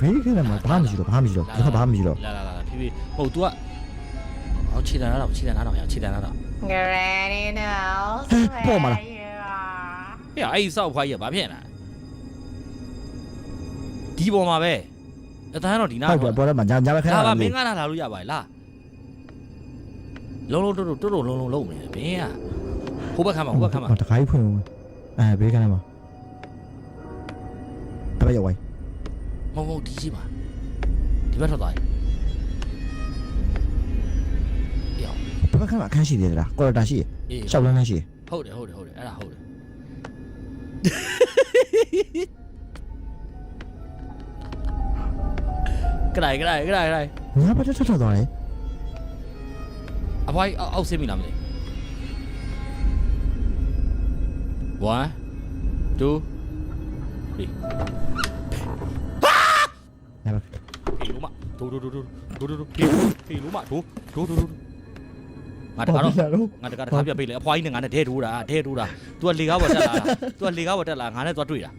ပြီဘေးကနေမှာဘာမှမရှိတော့ဘာမှမရှိတော့ဒီကဘာမှမရှိတော့လာလာလာလာဖြည်းဖြည်းဟို तू ကအော်ခြေတန်းလာတော့ခြေတန်းလာတော့ရခြေတန်းလာတော့ Granny knows Eh, po, mala. where you are. ဟဲ့အဲ့ဒီစောက်ဖွားကြီးကဘာဖြစ်လာဒီပေါ်မှာပဲအတန်းတော့ဒီနားဟုတ်တယ်ပေါ်တော့မှညာညာဘက်ခဏလာပါလာမင်းကလာလာလို့ရပါလားလုံးလုံးတိုးတိုးတိုးတိုးလုံးလုံးလုံးနေတယ်ဘင်းကဟိုဘက်ခမ်းမှာဟိုဘက်ခမ်းမှာတခါကြီးဖွင့်ဦးအဲဘေးကနေမှာတပည့်ရောက်ဝိုင်းမ ဟုတ်မဟုတ်ဒီရှိပါဒီဘက်ထွက်သွားပြီယောတပည့်ခဏမှာအခန်းရှိသေးလားကော်ရတာရှိရအေးရှောက်လန်းလန်းရှိရဟုတ်တယ်ဟုတ်တယ်ဟုတ်တယ်အဲ့ဒါဟုတ်တယ်ကရိုင်ကရိုင်ကရိုင်ကရိုင်ညာဘက်ထထထသွားတယ်အဖွားကြီးအောက်အောက်ဆင်းပြီလားမသိ1 2 ဒိုးဒိုးဒိုးဒိုးဒိုးဒိုးဒိုးဖေဖေလုံးမဒိုးဒိုးဒိုးဒိုးငါတကားတော့တော့ငါတကားတကားပြပေးလေအဖွားကြီးနဲ့ငါနဲ့ဒဲထိုးတာဒဲထိုးတာ तू ကလေကားပေါ်တက်လာတာ तू ကလေကားပေါ်တက်လာငါနဲ့သွားတွေ့တာ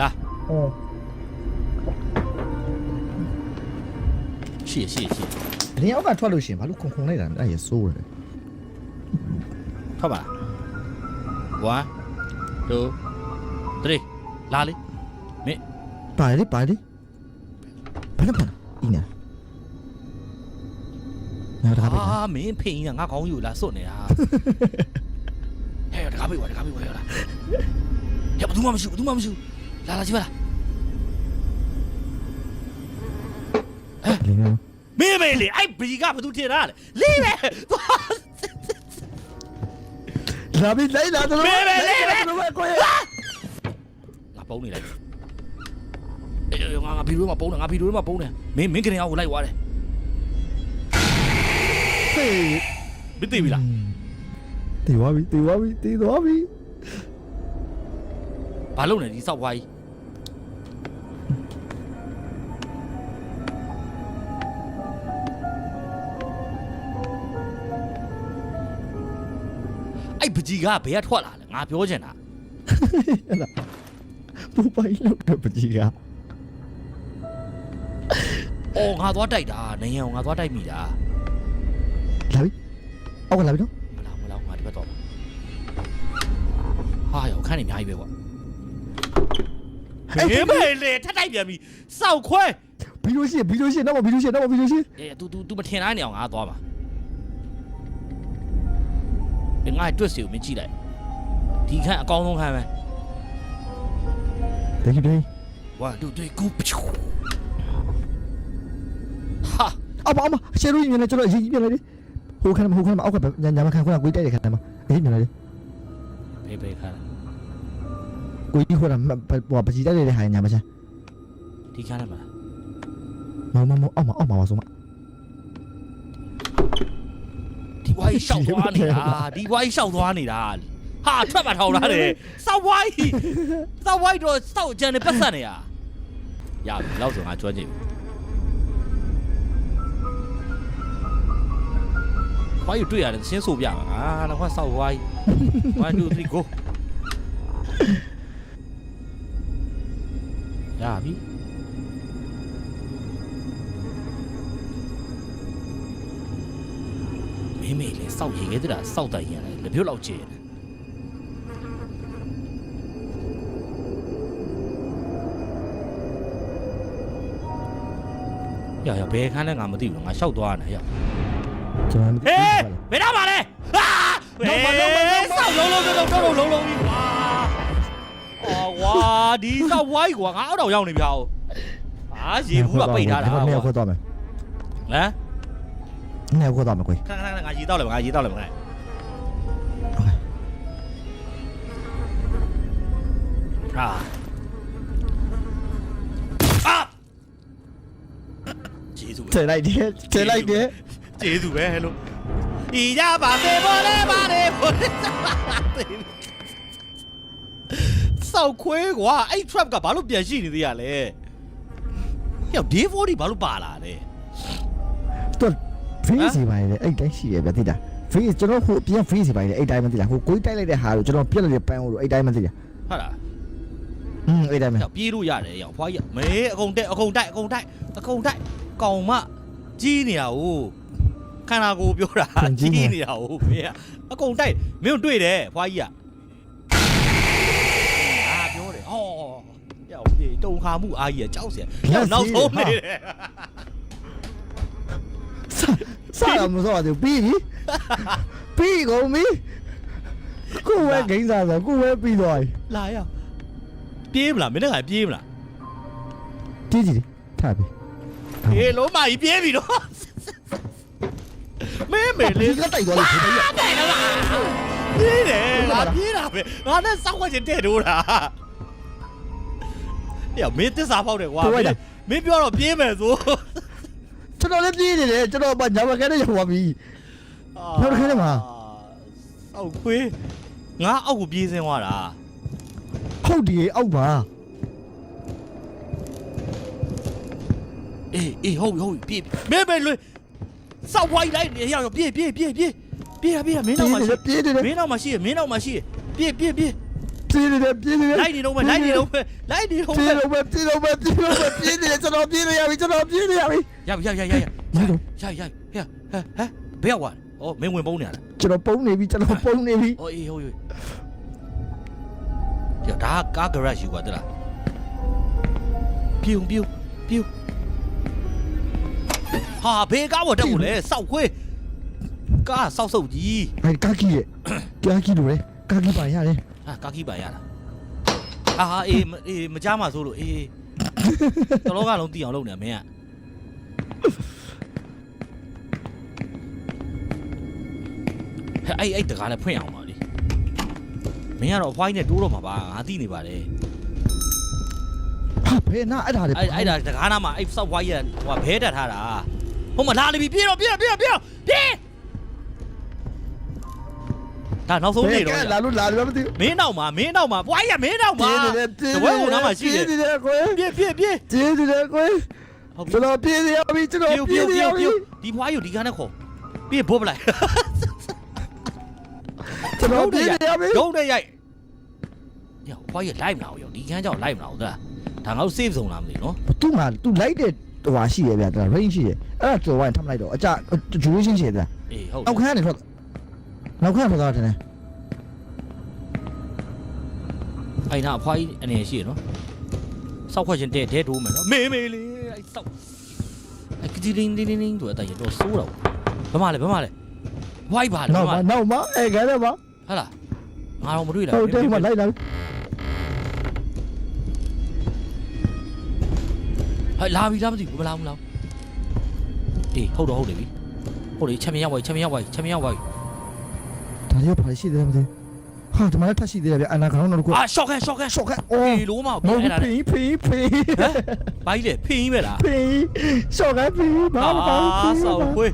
လာအော်ရှေ့ရှေ့ရှေ့ဒီအောက်ကထွက်လို့ရှိရင်ဘာလို့ခုံခုံလိုက်တာလဲအဲ့ရစိုးတယ်ထွက်ပါလား1 2 3လာလေပါလေပါလေဘယ်နဲ့ပါအင်း ညာတခါပဲအာမင်းဖိန်ကငါခေါင်းယူလာစွတ်နေတာဟဲ့တကားပေးပါတကားပေးပါရလားဟဲ့ဘယ်သူမှမရှိဘူးဘယ်သူမှမရှိဘူးလာလာကြည့်ပါလားလင်းနော်မင်းမေလေအဲ့ဘီကဘာသူထင်တာလဲလေးပဲသွားလာပြီလိုက်လာတော့မေမေလေးပဲကိုရငါပုံးနေလိုက်အေးငါငါဗီဒီယိုမှာပုံးတယ်ငါဗီဒီယိုမှာပုံးတယ်မင်းမင်းကနေအောင်ကိုလိုက်သွားတယ် ဟေးမသိပြီလားတီဝါပြီတီဝါပြီတီသွားပြီဘာလုပ်နေဒီစောက်ဖွားကြီးအဲ့ပကြီးကဘယ်ကထွက်လာလဲငါပြောချင်တာဟဲ့လားပူပိုင်လောက်တော့ပကြီးကအော်ငါသွားတိုက်တာနေရငါသွားတိုက်မိတာ လာပြီအောက်ကလာပြီနော် မလားမလားငါဒီဘက်တော့ဟာရောက်ခန်းနေအများကြီးပဲကွာဟေးမေလေထပ်တိုက်ပြန်ပြီစောက်ခွဲ ဘီလိုရှိဘီလိုရှိတော့ဘီလိုရှိတော့ဘီလိုရှိ အေး तू तू तू မထင်တိုင်းနေအောင်ငါသွားမှာဘယ်ငါတွက်စီကိုမကြည့်လိုက်ဒီခန်းအကောင်းဆုံးခန်းပဲ တကယ်တည်း 1 2 3 go ဟာ အမအမရှယ်ရိုးညနေကျွန်တော်အရင်ကြီးပြလိုက်တယ် ဟိုခန်းမှာဟိုခန်းမှာအောက်ကညာညာမခန်းခုနကကိုတိုက်တဲ့ခန်းမှာအရင်ညနေလေဘေးဘေးခန်းကိုကြီးခေါ်တာဟိုပကြီးတိုက်တဲ့ဟာညာမချမ်းဒီခန်းထဲမှာမမမအောက်မှာအောက်မှာပါဆုံးမဒီဘွားကြီးရှောက်သွားနေတာဒီဘွားကြီးရှောက်သွားနေတာဟာထွက်ပါထောင်လာတယ်စောက်ဘွားကြီးစောက်ဘွားကြီးတော့စောက်ကြံနေပတ်ဆက်နေရရပြီလောက်ဆိုငါကျွမ်းကြည့် ဘွားကြီးတွေ့ရတယ်ရှင်းဆိုပြမှာငါတော့ခွစောက်ဘွားကြီး1 2 3 go ရပြီမိမိလေစောက်ရေခဲတဲ့တာစောက်တိုင်ရလေလက်ပြုတ်လောက်ကျဲတယ်ရရဘယ်ခန်းလဲငါမသိဘူးငါရှောက်သွားတယ်ရကျွန်တော်ဟေးဘယ်တော့ မှလဲဟာဘယ်စောက်လုံးလုံးလုံးလုံးလုံးလုံးကြီးကွာအော်ကွာဒီစောက်ဝိုင်းကွာငါအောက်တော့ရောက်နေပြအောင်ဟာရေဘူးကပိတ်ထားတာမင်းကွာခွတ်သွားမယ်ဟမ်ငါခွတ်သွားမယ်ကိုခဏခဏခဏငါရေတောက်လိုက်ငါရေတောက်လိုက်ငါဟာအာဂျေဇူးပဲထဲလိုက်တယ်ထဲလိုက်တယ် ကျေးဇူးပဲဟဲ့လို့ဤကြပါစေဘောလေပါလေဘောလေစောက်ခွဲကွာအဲ့ trap ကဘာလို့ပြန်ရှိနေသေးရလဲဟဲ့ day 40 ဘာလို့ပါလာလဲသူဖေးစီပါလေအဲ့တိုင်းရှိရဗျတိတာဖေးကျွန်တော်ဟိုပြန်ဖေးစီပါလေအဲ့တိုင်းမသိလားဟိုကိုတိုက်လိုက်တဲ့ဟာကိုကျွန်တော်ပြက်လိုက်တဲ့ပန်းကိုအဲ့တိုင်းမသိလားဟုတ်လားอืมအဲ့တိုင်းပဲကြောက်ပြေးလို့ရတယ်ရောက်ဖွားကြီးမေးအကုန်တက်အကုန်တိုက်အကုန်တိုက်အကုန်တိုက်ကောင်မကြီးနေရဟုတ် ခန္ဓာကိုယ်ပြောတာကြီးနေရဟုတ်မင်းကအကုန်တိုက်မင်းတို့တွေ့တယ်ဖွားကြီးကအာပြောတယ်ဟောရောက်ပြေးတုံခါမှုအားကြီးကကြောက်เสียရောက်နောက်ဆုံးနေတယ် စားရမစောတယ်ပြီးပြီပြီးကုန်ပြီကိုယ်ဝဲဂိမ်းစားဆိုကိုယ်ဝဲပြီးသွားပြီ လာရပြေးမလားမင်းကပြေးမလား တီးကြည့်ထားပြီ ဟေးလုံးမကြီးပြေးပြီတော့ မင်းမေဒီလေးကတိုက်သွားလို့ဖြစ်တယ်တယ်လားပြေးတယ်ငါပြေးတာပဲငါနဲ့စောက်ခွက်ချင်တဲ့တိုးတာယောမင်းတစ္ဆာဖောက်တယ်ကွာမင်းပြောတော့ပြေးမယ်ဆိုကျွန်တော်လည်းပြေးနေတယ်ကျွန်တော်ဘာညာမခဲနဲ့ရောက်သွားပြီနောက်တစ်ခါတည်းမှာအောက်ခွေးငါအောက်ကိုပြေးစင်းသွားတာဟုတ်ဒီအောက်ပါအေးအေးဟုတ်ပြီဟုတ်ပြီပြေးမင်းပဲလွေ စောက်ဝိုင်းလိုက်နေရောက်ပြေးပြေးပြေးပြေးပြေးရပြေးရမင်းပြေးတော့မှနေရှိတယ်ပြေးနေတယ်မင်းတော့မှရှိရမင်းတော့မှရှိရပြေးပြေးပြေးပြေးနေတယ်ပြေးနေတယ်လိုက်နေတော့မယ်လိုက်နေတော့မယ်လိုက်နေတော့ပြေးမယ်တော့ပဲပြေးတော့ပဲပြေးတော့ပဲပြေးနေတယ်ကျွန်တော်ပြေးနေရပြီကျွန်တော်ပြေးနေရပြီရရရရရရမင်းတို့ရရရဟဲ့ဟဲ့ဘယ်ရောက်သွားဩမင်းဝင်ပုံးနေရလားကျွန်တော်ပုံနေပြီကျွန်တော်ပုံနေပြီဩအေးဟုတ်ပြီရဒါကားဂရက်ယူကွာတလားပြုံပြုံပြုံ ဟာဘေးကားပေါ်တက်ဖို့လဲစောက်ခွေးကားစောက်ဆုပ်ကြီးအဲကာကီရဲ့ကာကီလိုလေကာကီပါရတယ်ဟာကာကီပါရလားအာဟာအေးမအေးမကြားမှာဆိုလို့အေးတလောကလုံးတီအောင်လုပ်နေမင်းကဟဲ့အဲ့အဲ့တကားလည်းဖွင့်အောင်ပါလေမင်းကတော့အဖွားကြီးနဲ့တိုးတော့မှာပါငါသိနေပါတယ်ဟာ ဘယ်နာအဲ့ဒါလေအဲ့အဲ့ဒါတကားနာမှာအဲ့စောက်ဖွားကြီးကဟိုဘဲတက်ထားတာဟိုမှာလာနေပြီပြေးတော့ပြေးတော့ပြေးတော့ပြေးတော့ပြေးဒါနောက်ဆုံးနေတော့လာလို့လာလို့မသိဘူးမင်းနောက်မှာမင်းနောက်မှာဖွားကြီးကမင်းနောက်မှာပြေးနေတယ်ပြေးတပွဲဟိုနားမှာရှိတယ်ပြေးနေတယ်ကိုယ်ပြေးပြေးပြေးပြေးနေတယ်ကိုယ်ဟုတ်ပြီကျွန်တော်ပြေးနေရပြီကျွန်တော်ပြေးပြေးပြေးနေရပြေးပြီပြေးဒီဖွားကြီးကိုဒီကားနဲ့ခေါ်ပြေးဘိုးပလိုက်ကျွန်တော်ပြေးနေရပြီရုံးတဲ့ရိုက်ညဖွားကြီးလိုက်မလာဘူးရောဒီကန်းကြောင့်လိုက်မလာဘူးသလား ဒါငါတို့ save ဆုံးလားမသိဘူးနော်သူ့မှာသူလိုက်တဲ့ဟိုဟာရှိရဗျာဒါ range ရှိရအဲ့ဒါကျော်ဝိုင်းထမ်းလိုက်တော့အကြ duration ရှိရဗျာအေးဟုတ်နောက်ခန်းကနေထွက်နောက်ခန်းထွက်သွားတယ်အဲ့နာဖွားကြီးအနေရှိရနော်စောက်ခွက်ချင်းတဲ့ဒဲတိုးမယ်နော်မေးမေးလေးအဲ့စောက်အဲ့ကတိလင်းလင်းလင်းတို့အတိုင်တော့စိုးတော့ဘမလဲဘမလဲဝိုက်ပါလေဘနောက်မမှာလဲနောက်မှာအဲ့ကလည်းပါဟာလားငါတော့မတွေ့လားဟုတ်တယ်မလိုက်လာ ဟဲ့လာပြီလားမသိဘူးမလာဘူးလားအေးဟုတ်တော့ဟုတ်တယ်ပြီဟုတ်တယ်ချက်မြရောက်ဝိုင်းချက်မြရောက်ဝိုင်းချက်မြရောက်ဝိုင်းဒါလေးပါရှိတယ်မသိဟာဒီမှာလည်းထပ်ရှိသေးတယ်ဗျအနာကောင်တော့ကိုအာရှော့ကန်ရှော့ကန်ရှော့ခက်အော်အေးလုံးမမပြေးဟုတ်အဲ့ဒါဖိဖိဖိဘာကြီးလဲဖင်းကြီးပဲလားဖိရှော့ခက်ဖိဘာမကောင်းဖိဆောက်ခွေး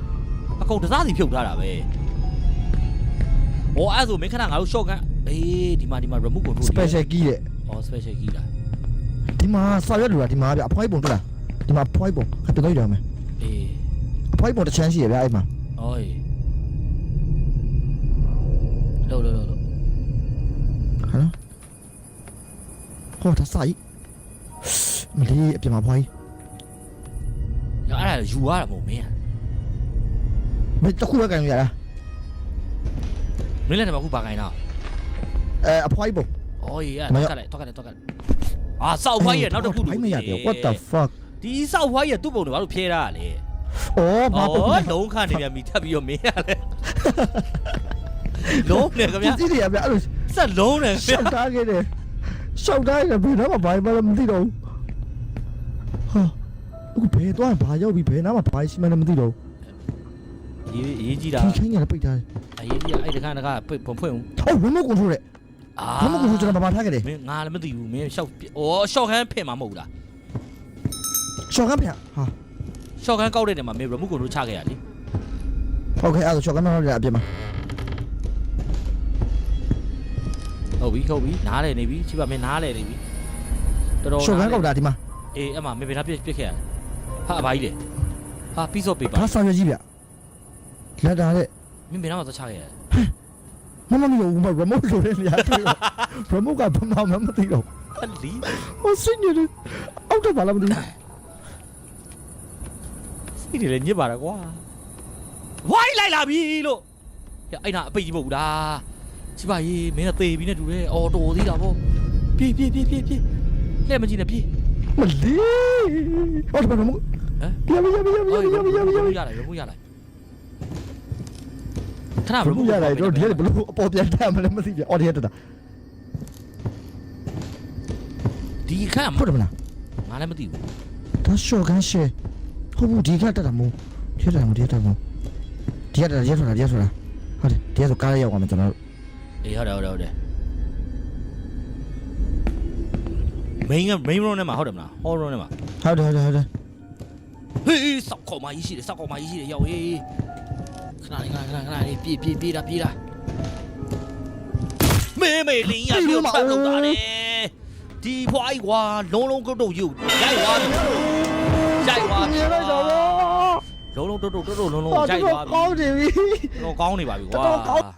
အကုန်တစားစီဖြုတ်ထားတာပဲဟောအဲ့ဆိုမင်းခဏငါတို့ရှော့ကန်အေးဒီမှာဒီမှာ remote control စပယ်ရှယ်ကီးရဲ့ဟော special key လားဒီမှာစာရွက်လူတာဒီမှာဗျအဖွိုင်းပုံတွေ့လား ဒီမှာဖွိုင်းပုံခက်တော့ရမယ်အေးအဖွိုင်းပုံတစ်ချမ်းရှိရဗျအဲ့မှာဟောအေးလောလောလောလောဟာနော်ဟောဒါစာကြီးမလေးအပြင်မှာဖွိုင်းအဲ့ဒါယူရတာမဟုတ်မင်းမတခုပဲကန်ရတာမင်းလည်းတမခုပါခိုင်းတာအဲအဖွိုင်းပုံအော်အေးအဲ့တော့ကလည်းတော့ကလည်းတော့ကလည်းအာစောက်ဖွားကြီးနောက်တစ်ခုဖိုင်းမရဘူး what the fuck ဒီစောက်ဖွားကြီးသူ့ပုံတွေဘာလို့ဖြဲထားရလဲအော်ဘာပုံအော်လုံးခနေပြန်ပြီထပ်ပြီးတော့မင်းရလဲလုံးနေခင်ဗျာကြည့်ရဗျအဲ့လိုဆက်လုံးနေခင်ရှောက်ဗျာထားခဲ့တယ်ရှောက်ထားခဲ့ဘယ်တော့မှဘာမှမသိတော့ဟာအခုဘယ်တော့ဘာရောက်ပြီဘယ်နားမှာဘာရှိမှလည်းမသိတော့ရေးရေးကြည့်တာဘူးချင်းချင်းရပိတ်ထားတယ်အရေးကြီးအဲ့တခါတခါဖွင့်ဖွင့်ဟုတ် remote control ရဲ့အာ remote control ကျွန်တော်ဘာမှထားခဲ့တယ်မင်းငါလည်းမသိဘူးမင်းရှောက်အော်ရှော့ခန်းဖင်မှာမဟုတ်လား ရှော့ကမ်းဗျဟာရှော့ခန်းကောက်တဲ့နေရာမှာမင်း remote control ချခဲ့ရလေဟုတ်ကဲ့အဲ့ဒါရှော့ကမ်းတော့လည်းအပြင်မှာဟုတ်ပြီဟုတ်ပြီနားလေနေပြီချိပါမင်းနားလေနေပြီတော်တော်ရှော့ကမ်းကောက်တာဒီမှာအေးအဲ့မှာမင်းဘယ်နှပြစ်ပြစ်ခဲ့ရလဲဟာအဘာကြီးလေဟာ piece of paper ဘာဆောင်ရွက်ကြီးဗျလက်တာတဲ့မင်းဘယ်နှမှာသွားချခဲ့ရလဲမမမလို့ remote လိုတဲ့နေရာတွေ့တော့ remote ကဘာမှမသိတော့လီဟိုစိတ်နေတယ်အောက်တော့ဘာလဲမသိဘူး စိတ်တွေလည်းညစ်ပါတော့ကွာဝိုင်းလိုက်လာပြီလို့ဟဲ့အဲ့နာအပိတ်ကြီးမဟုတ်ဘူးလားကြည့်ပါရေးမင်းကသေပြီနဲ့တူတယ်အော်တော်သေးတာပေါ့ပြေးပြေးပြေးပြေးပြေးလှည့်မကြည့်နဲ့ပြေးမလေးဟောတော့ဘာမဟမ်ရမရမရမရမရမရမရမရရလိုက်ရရလိုက်ခဏဘလို့ရတယ်တော့ဒီကဘလို့အပေါ်ပြန်တက်မလဲမသိပြန်အော်ဒီကတက်တာဒီခန့်ဟုတ်တယ်မလားငါလည်းမသိဘူးဒါရှော့ကန်ရှယ် ဟုတ်ဘူးဒီကတက်တာမို့ဒီကတက်တာမို့ဒီကတက်တာမို့ဒီကတက်တာဒီကဆိုတာဒီကဆိုတာဟုတ်တယ်ဒီကဆိုကားရောက်သွားမယ်ကျွန်တော်တို့အေးဟုတ်တယ်ဟုတ်တယ်ဟုတ်တယ် main က main room ထဲမှာဟုတ်တယ်မလား hall room ထဲမှာဟုတ်တယ်ဟုတ်တယ်ဟုတ်တယ်ဟေးစောက်ခေါ်မကြီးရှိတယ်စောက်ခေါ်မကြီးရှိတယ်ရောက်ဟေးခဏလေးခဏခဏခဏလေးပြေးပြေးပြေးတာပြေးတာမေမေလင်းရပြေးပတ်လို့တာလေဒီဖွား ကြီးကွာလုံးလုံးကုတ်တုတ်ယူရိုက်သွားပြီရိုက်သွားပြီမြင်လိုက်တော့လုံးလုံးတုတ်တုတ်တုတ်တုတ်လုံးလုံးဟောရိုက်တော့သွားပြီကောင်းတယ်ပြီတော်တော်ကောင်းနေပါပြီကွာတော်တော်ကောင်းတော်တော်ယူ